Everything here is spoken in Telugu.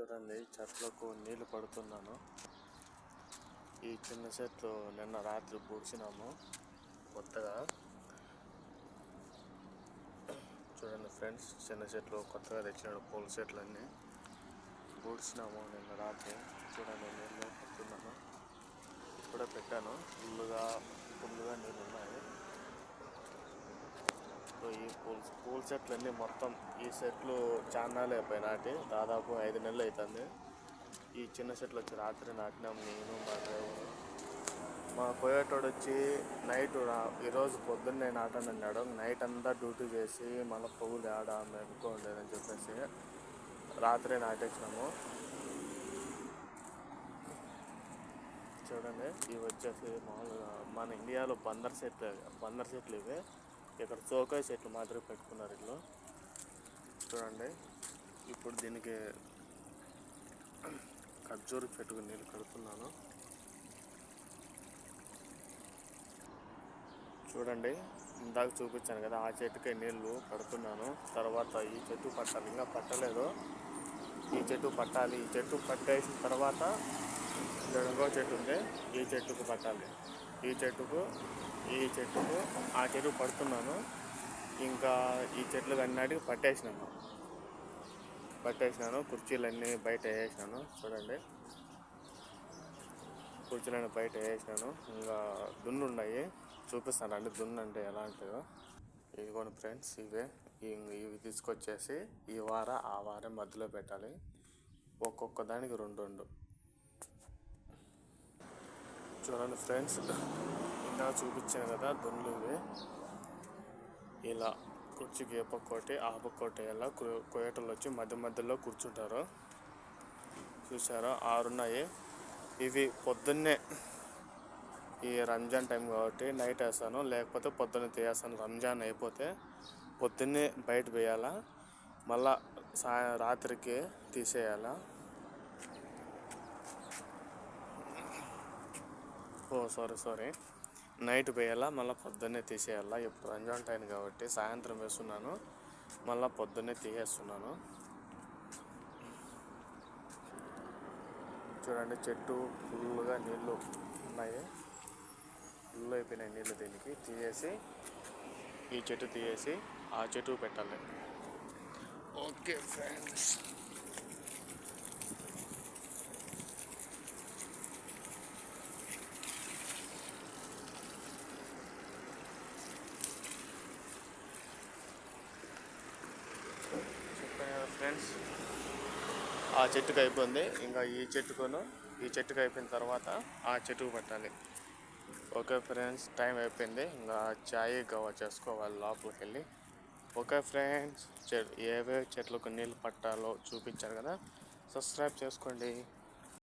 చూడండి చెట్లకు నీళ్ళు పడుతున్నాను. ఈ చిన్న చెట్లు నిన్న రాత్రి పూడ్చినాము కొత్తగా. చూడండి ఫ్రెండ్స్ చిన్న చెట్లు కొత్తగా తెచ్చినాడు పూల చెట్లు అన్నీ పూడ్చినాము నిన్న రాత్రి చూడండి నీళ్ళు పడుతున్నాను. ఇప్పుడే పెట్టాను ఫుల్లుగా ఫుల్లుగా నీళ్ళు ఉన్నాయి అయిపోయి ఈ పూల పూల చెట్లు అన్నీ మొత్తం ఈ చెట్లు చాన్నాళ్ళు అయిపోయి నాటి దాదాపు ఐదు నెలలు అవుతుంది ఈ చిన్న చెట్లు వచ్చి రాత్రి నాటినాం నేను మా డ్రైవరు మా కోయేటోడు వచ్చి నైట్ ఈరోజు పొద్దున్నే నాటని అన్నాడు నైట్ అంతా డ్యూటీ చేసి మళ్ళీ పువ్వులు ఆడ మెనుకోండేదని చెప్పేసి రాత్రే నాటేసినాము. చూడండి ఇవి వచ్చేసి మామూలుగా మన ఇండియాలో బందర్ చెట్లు బందర్ చెట్లు ఇవి. ఇక్కడ చోకాయ చెట్లు మాదిరి పెట్టుకున్నారు ఇల్లు చూడండి. ఇప్పుడు దీనికి ఖర్జూరు చెట్టుకు నీళ్ళు కడుతున్నాను. చూడండి. ఇందాక చూపించాను కదా ఆ చెట్టుకే నీళ్ళు కడుతున్నాను. తర్వాత ఈ చెట్టు పట్టాలి. ఇంకా పట్టలేదు. ఈ చెట్టు పట్టాలి. ఈ చెట్టు పట్టేసిన తర్వాత ఇంకో చెట్టు ఉంది. ఈ చెట్టుకు పట్టాలి. ఈ చెట్టుకు ఈ చెట్టుకు ఆ చెట్టు పడుతున్నాను. ఇంకా ఈ చెట్లు అన్నిటికి పట్టేసినాను. పట్టేసినాను కుర్చీలన్నీ బయట వేసినాను చూడండి. కుర్చీలన్నీ బయట వేసినాను. ఇంకా దున్ను ఉన్నాయి చూపిస్తాను. అండి దున్ను అంటే ఎలాంటిదో ఇదిగోండి ఫ్రెండ్స్ ఇవే. ఇవి ఇవి తీసుకొచ్చేసి ఈ వార ఆ వారం మధ్యలో పెట్టాలి. ఒక్కొక్క దానికి రెండు రెండు. చూడండి ఫ్రెండ్స్. ఇందాక చూపించాను కదా దున్నులు ఇవి ఇలా కుర్చీకి ఏ పక్క ఆ పక్కోటి ఇలా కోయటలు వచ్చి మధ్య మధ్యలో కూర్చుంటారు. చూసారా ఆరున్నాయి. ఇవి పొద్దున్నే ఈ రంజాన్ టైం కాబట్టి నైట్ వేస్తాను. లేకపోతే పొద్దున్నే తీయేస్తాను. రంజాన్ అయిపోతే పొద్దున్నే బయట వేయాలా? మళ్ళా సాయ రాత్రికి తీసేయాలా? ఓ సారీ సారీ. నైట్ వేయాలా మళ్ళీ పొద్దున్నే తీసేయాలా. ఇప్పుడు రంజాన్ టైం కాబట్టి సాయంత్రం వేస్తున్నాను. మళ్ళీ పొద్దున్నే తీసేస్తున్నాను. చూడండి చెట్టు ఫుల్గా నీళ్ళు ఉన్నాయి. ఫుల్ అయిపోయినాయి నీళ్ళు దీనికి. తీసేసి ఈ చెట్టు తీసేసి ఆ చెట్టు పెట్టాలి. ఓకే ఫ్రెండ్స్ చెప్పాను కదా ఫ్రెండ్స్ ఆ చెట్టుకు అయిపోయింది. ఇంకా ఈ చెట్టుకును ఈ చెట్టుకు అయిపోయిన తర్వాత ఆ చెట్టుకు పెట్టాలి. ఓకే ఫ్రెండ్స్ టైం అయిపోయింది. ఇంకా చాయ్ గవా చేసుకోవాలి లోపలికి వెళ్ళి. ఓకే ఫ్రెండ్స్ చె ఏవే చెట్లకు నీళ్ళు పట్టాలో చూపించారు కదా సబ్స్క్రైబ్ చేసుకోండి.